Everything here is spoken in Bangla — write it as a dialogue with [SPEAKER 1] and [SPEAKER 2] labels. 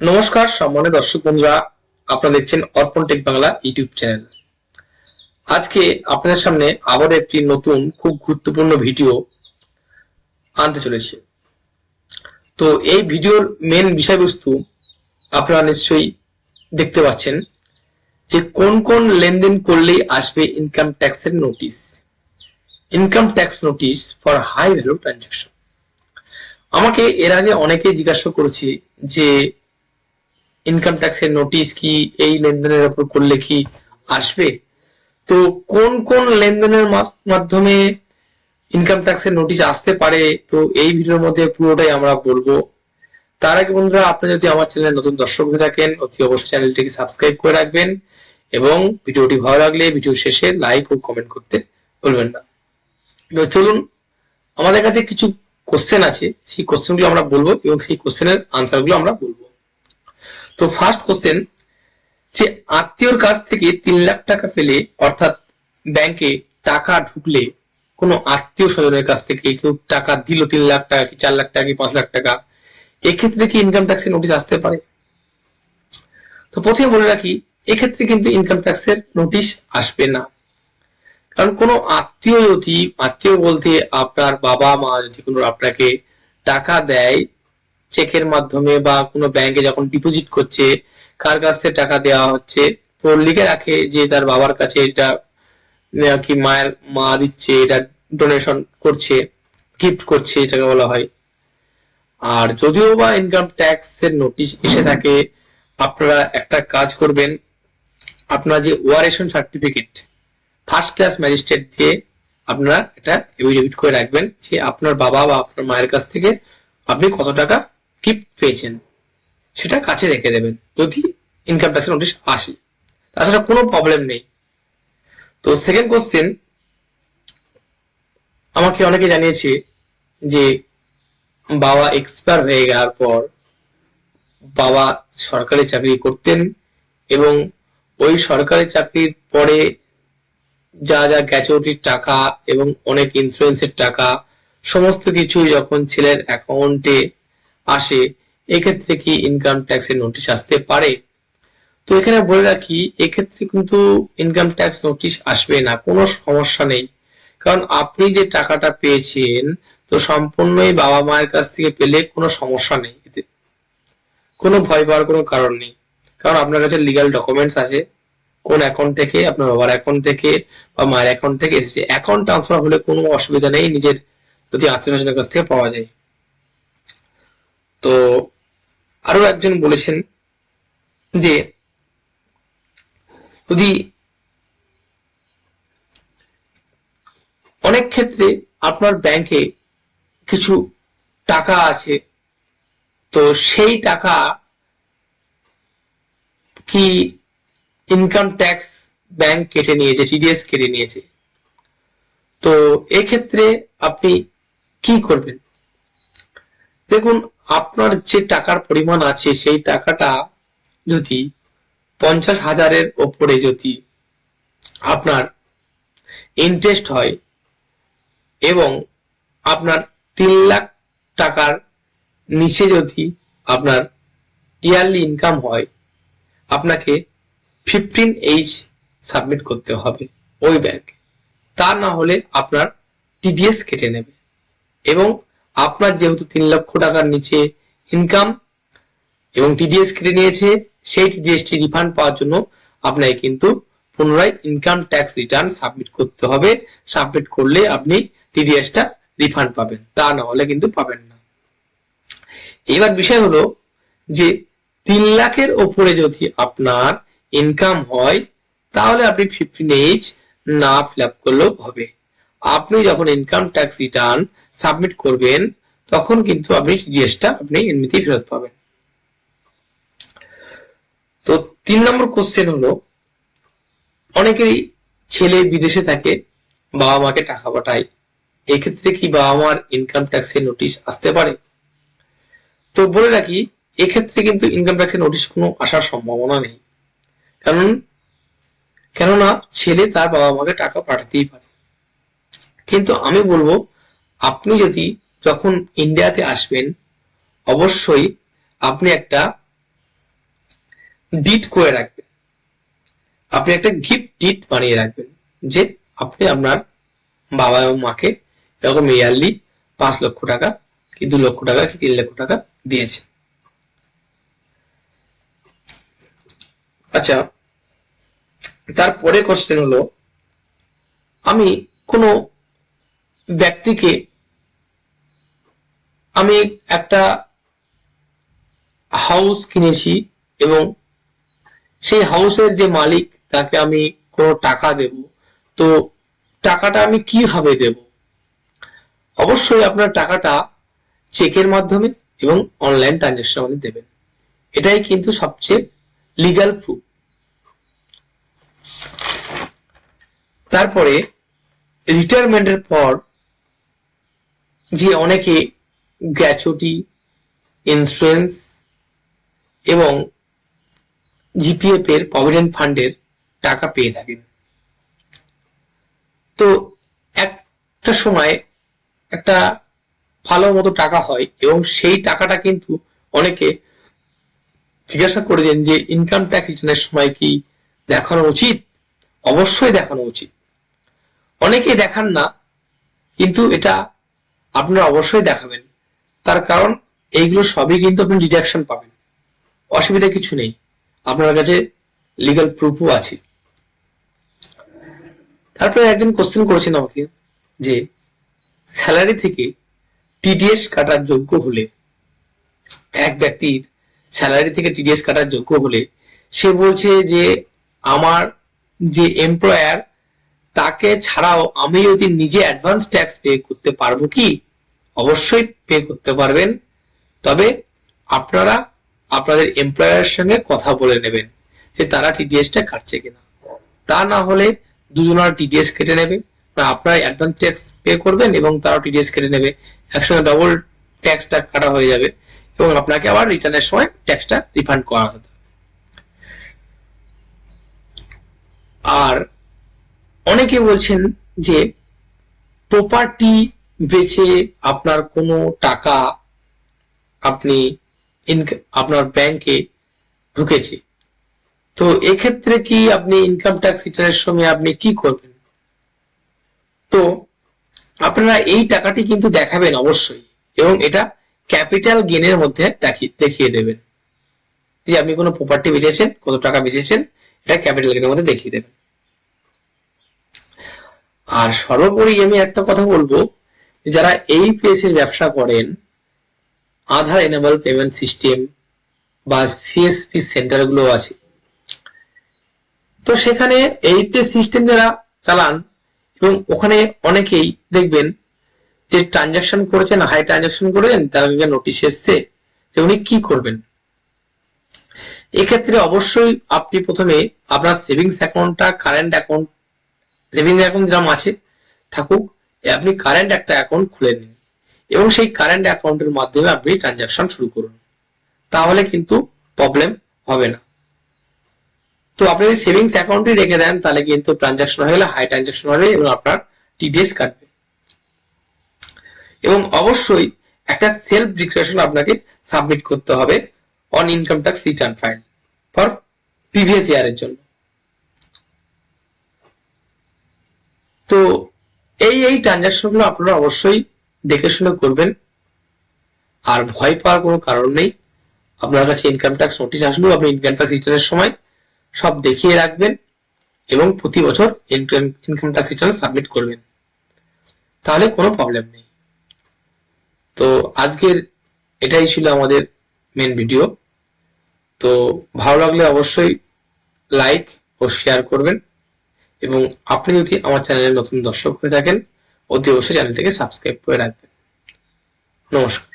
[SPEAKER 1] নমস্কার সম্মানের দর্শক বন্ধুরা, আপনারা দেখছেন অর্পণ টেক বাংলা ইউটিউব চ্যানেল। আজকে আপনাদের সামনে আবার একটি নতুন, খুব গুরুত্বপূর্ণ ভিডিও আনতে চলেছে। তো এই ভিডিওর মেন বিষয়বস্তু আপনারা নিশ্চয়ই দেখতে পাচ্ছেন যে কোন কোন লেনদেন করলেই আসবে ইনকাম ট্যাক্সের notice income tax notice for high value transaction আমাকে এর আগে অনেকে জিজ্ঞাসা করেছে যে ইনকাম ট্যাক্সের নোটিশ কি, এই লেনদেনের উপর করলে কি আসবে? তো কোন কোন লেনদেনের মাধ্যমে ইনকাম ট্যাক্সের নোটিশ আসতে পারে, তো এই ভিডিওর মধ্যে পুরোটাই আমরা বলব। তার আগে বন্ধুরা, আপনি যদি আমার চ্যানেলে নতুন দর্শক হয়ে থাকেন, অতি অবশ্যই চ্যানেলটিকে সাবস্ক্রাইব করে রাখবেন এবং ভিডিওটি ভালো লাগলে ভিডিও শেষে লাইক ও কমেন্ট করতে ভুলবেন না। তো চলুন, আমাদের কাছে কিছু কোশ্চেন আছে। সেই কোশ্চেনগুলো আমরা বলব এবং সেই কোশ্চেনের আনসারগুলো আমরা বলব। তো ফার্স্ট কোশ্চেন যে আত্মীয়র কাছ থেকে তিন লাখ টাকা পেলে অর্থাৎ ব্যাংকে টাকা ঢুকলে, কোনো আত্মীয় স্বজনের কাছ থেকে কেউ টাকা দিল তিন লাখ টাকা কি চার লাখ টাকা কি পাঁচ লাখ টাকা, এক্ষেত্রে কি ইনকাম ট্যাক্সের নোটিশ আসতে পারে? তো প্রথমে বলে রাখি, এক্ষেত্রে কিন্তু ইনকাম ট্যাক্সের নোটিশ আসবে না। কারণ কোনো আত্মীয় যদি, আত্মীয় বলতে আপনার বাবা মা যদি কোনো আপনাকে টাকা দেয় চেকের মাধ্যমে বা কোনো ব্যাংকে যখন ডিপোজিট করছে, কার কাছ থেকে টাকা দেওয়া হচ্ছে, তো লিখে রাখে যে তার বাবার কাছে এটা কি মায়ের মা দিচ্ছে, এটা ডোনেশন করছে গিফট করছে, এটাকে বলা হয়। আর যদিও বা ইনকাম ট্যাক্সের নোটিশ এসে থাকে, আপনারা একটা কাজ করবেন, আপনারা যে ওয়ারেশন সার্টিফিকেট ফার্স্ট ক্লাস ম্যাজিস্ট্রেট দিয়ে আপনারা এটা এভিডেভিট করে রাখবেন যে আপনার বাবা বা আপনার মায়ের কাছ থেকে আপনি কত টাকা গিফট পেয়েছেন সেটা কাছে রেখে দেবেন। যদি ইনকাম ট্যাক্সের নোটিশ আসে, তাছাড়া কোনো প্রবলেম নেই। তো সেকেন্ড কোশ্চেন আমাকে অনেকে জানিয়েছে যে বাবা এক্সপায়ার হয়ে যাওয়ার পর বাবা সরকারি চাকরি করতেন এবং ওই সরকারি চাকরির পরে যা যা গ্যাচুইটির টাকা এবং অনেক ইন্স্যুরেন্সের টাকা, সমস্ত কিছু যখন ছেলের অ্যাকাউন্টে আসে, এক্ষেত্রে কি ইনকাম ট্যাক্সের নোটিশ আসতে পারে? তো এখানে বলে রাখি, এক্ষেত্রে কিন্তু ইনকাম ট্যাক্স নোটিশ আসবে না, কোনো সমস্যা নেই। কারণ আপনি যে টাকাটা পেয়েছেন, তো সম্পূর্ণই বাবা মায়ের কাছ থেকে পেলে কোনো সমস্যা নেই। এতে কোনো ভয় পাওয়ার কোনো কারণ নেই। কারণ আপনার কাছে লিগ্যাল ডকুমেন্টস আছে, কোন অ্যাকাউন্ট থেকে, আপনার বাবার অ্যাকাউন্ট থেকে, বা মায়ের অ্যাকাউন্ট থেকে এসেছে। অ্যাকাউন্ট ট্রান্সফার হলে কোনো অসুবিধা নেই, নিজের যদি আত্মীয় স্বজনের কাছ থেকে পাওয়া যায়। তো আরও একজন বলেছেন যে যদি অনেক ক্ষেত্রে আপনার ব্যাংকে কিছু টাকা আছে, তো সেই টাকা কি ইনকাম ট্যাক্স ব্যাংক কেটে নিয়েছে টিডিএস কেটে নিয়েছে? তো এক্ষেত্রে আপনি কি করবেন? দেখুন আপনার যে টাকার পরিমাণ আছে, সেই টাকাটা যদি পঞ্চাশ হাজারের ওপরে যদি আপনার ইন্টারেস্ট হয় এবং আপনার তিন লাখ টাকার নিচে যদি আপনার ইয়ারলি ইনকাম হয়, আপনাকে ফিফটিন এইচ সাবমিট করতে হবে ওই ব্যাংকে তা না হলে আপনার টিডিএস কেটে নেবে এবং আপনার যেহেতু তিন লক্ষ টাকার নিচে ইনকাম এবং টিডিএস কেটে নিয়েছে, সেই টিডিএসটি রিফান্ড পাওয়ার জন্য আপনাকে কিন্তু পুনরায় ইনকাম ট্যাক্স রিটার্ন সাবমিট করতে হবে। সাবমিট করলে আপনি টিডিএসটা রিফান্ড পাবেন, তা না হলে কিন্তু পাবেন না। এবার বিষয় হলো যে তিন লাখের ওপরে যদি আপনার ইনকাম হয়, তাহলে আপনি ফিফটিন এইচ না ফিল আপ করলেও হবে। আপনি যখন ইনকাম ট্যাক্স রিটার্ন সাবমিট করবেন, তখন কিন্তু আপনি জিএসটা আপনি এমনিতেই ফেরত পাবেন। তো তিন নম্বর কোশ্চেন হলো, অনেকেরই ছেলে বিদেশে থাকে, বাবা মাকে টাকা পাঠায়, এক্ষেত্রে কি বাবা মার ইনকাম ট্যাক্সের নোটিশ আসতে পারে? তো বলে রাখি, এক্ষেত্রে কিন্তু ইনকাম ট্যাক্সের নোটিশ কোনো আসার সম্ভাবনা নেই। কারণ, কেননা ছেলে তার বাবা মাকে টাকা পাঠাতেই পারে। কিন্তু আমি বলব, আপনি যদি যখন ইন্ডিয়াতে আসবেন, অবশ্যই আপনি একটা ডিট করে রাখবেন। আপনি একটা গিফট ডিট বানিয়ে রাখবেন যে আপনি আপনার বাবা এবং মাকে এরকম ইয়ারলি পাঁচ লক্ষ টাকা কি দু লক্ষ টাকা কি তিন লক্ষ টাকা দিয়েছেন। আচ্ছা তারপরে কোশ্চেন হলো, আমি কোনো ব্যক্তিকে আমি একটা হাউস কিনেছি এবং সেই হাউসের যে মালিক, তাকে আমি কোনো টাকা দেব। তো টাকাটা আমি কীভাবে দেব? অবশ্যই আপনার টাকাটা চেকের মাধ্যমে এবং অনলাইন ট্রানজাকশনের মাধ্যমে দেবেন। এটাই কিন্তু সবচেয়ে লিগাল প্রুফ তারপরে রিটায়ারমেন্টের পর যে অনেকে গ্র্যাচুটি ইন্স্যুরেন্স এবং জিপিএফ এর প্রভিডেন্ট ফান্ডের টাকা পেয়ে থাকেন। তো একটা সময় একটা ভালো মতো টাকা হয় এবং সেই টাকাটা কিন্তু অনেকে জিজ্ঞাসা করেছেন যে ইনকাম ট্যাক্স রিটার্নের সময় কি দেখানো উচিত? অবশ্যই দেখানো উচিত। অনেকে দেখান না, কিন্তু এটা আপনারা অবশ্যই দেখাবেন। তার কারণ, এইগুলো সবই কিন্তু আপনি ডিডাকশন পাবেন। অসুবিধা কিছু নেই। আপনার কাছে লিগাল প্রুফও আছে। তারপরে একজন কোশ্চেন করেছেন আমাকে যে স্যালারি থেকে টিডিএস কাটার যোগ্য হলে, এক ব্যক্তির স্যালারি থেকে টিডিএস কাটার যোগ্য হলে, সে বলছে যে, আমার যে এমপ্লয়ার তাকে ছাড়াও আমি যদি নিজে অ্যাডভান্স ট্যাক্স পে করতে পারব কি? অবশ্যই পে করতে পারবেন। তবে আপনারা আপনাদের এমপ্লয়ারের সঙ্গে কথা বলে নেবেন যে তারা টিডিএসটা কাটছে কিনা। তা না হলে দুজনের টিডিএস কেটে নেবে। বা আপনারা অ্যাডভান্স ট্যাক্স পে করবেন এবং তারা টিডিএস কেটে নেবে। একসঙ্গে ডবল ট্যাক্সটা কাটা হয়ে যাবে এবং আপনাকে আবার রিটার্নের সময় ট্যাক্সটা রিফান্ড করা হবে। আর অনেকে বলছেন যে প্রপার্টি বেচে আপনার কোনো টাকা আপনি আপনার ব্যাংকে ঢুকেছে। তো এক্ষেত্রে কি আপনি ইনকাম ট্যাক্স রিটার্নের সময় আপনি কি করবেন? তো আপনারা এই টাকাটি কিন্তু দেখাবেন অবশ্যই এবং এটা ক্যাপিটাল গেনের মধ্যে দেখিয়ে দেবেন। যে আপনি কোনো প্রপার্টি বেচেছেন, কত টাকা বেচেছেন, এটা ক্যাপিটাল গেনের মধ্যে দেখিয়ে দেবেন। আর সর্বোপরি আমি একটা কথা বলব, যারা এই এর ব্যবসা করেন, আধার এনেবল পেমেন্ট সিস্টেম বা সিএসপি সেন্টারগুলো আছে। তো সেখানে এই পে সিস্টেম যারা চালান, এবং ওখানে অনেকেই দেখবেন যে ট্রানজাকশন করেছেন হাই ট্রানজাকশন করেছেন, তার নোটিশ এসছে যে উনি কি করবেন। এক্ষেত্রে অবশ্যই আপনি প্রথমে আপনার সেভিংস অ্যাকাউন্টটা কারেন্ট অ্যাকাউন্ট সেভিংস অ্যাকাউন্ট যেরকম আছে, থাকুক আপনি কারেন্ট একটা অ্যাকাউন্ট খুলে নিন এবং সেই কারেন্ট অ্যাকাউন্টের মাধ্যমে আপনি ট্রানজাকশন শুরু করুন। তাহলে কিন্তু প্রবলেম হবে না। তো আপনি যদি সেভিংস অ্যাকাউন্টই রেখে দেন, তাহলে কিন্তু ট্রানজাকশন হয়ে গেলে হাই ট্রানজাকশন হবে এবং আপনার টিডিএস কাটবে। এবং অবশ্যই একটা সেলফ ডিক্লারেশন আপনাকে সাবমিট করতে হবে on income tax return file for previous ইয়ারের জন্য। তো এই এই ট্রানজাকশনগুলো আপনারা অবশ্যই দেখে শুনে করবেন। আর ভয় পাওয়ার কোনো কারণ নেই। আপনার কাছে ইনকাম ট্যাক্স নোটিশ আসলেও আপনি ইনকাম ট্যাক্স রিটার্নের সময় সব দেখিয়ে রাখবেন এবং প্রতি বছর income income tax return submit করবেন। তাহলে কোনো প্রবলেম নেই। তো আজকের এটাই ছিল আমাদের মেন ভিডিও তো ভালো লাগলে অবশ্যই লাইক ও শেয়ার করবেন। এবং আপনি যদি আমার চ্যানেলের নতুন দর্শক হয়ে থাকেন, অতি অবশ্যই চ্যানেলটিকে সাবস্ক্রাইব করে রাখবেন। নমস্কার।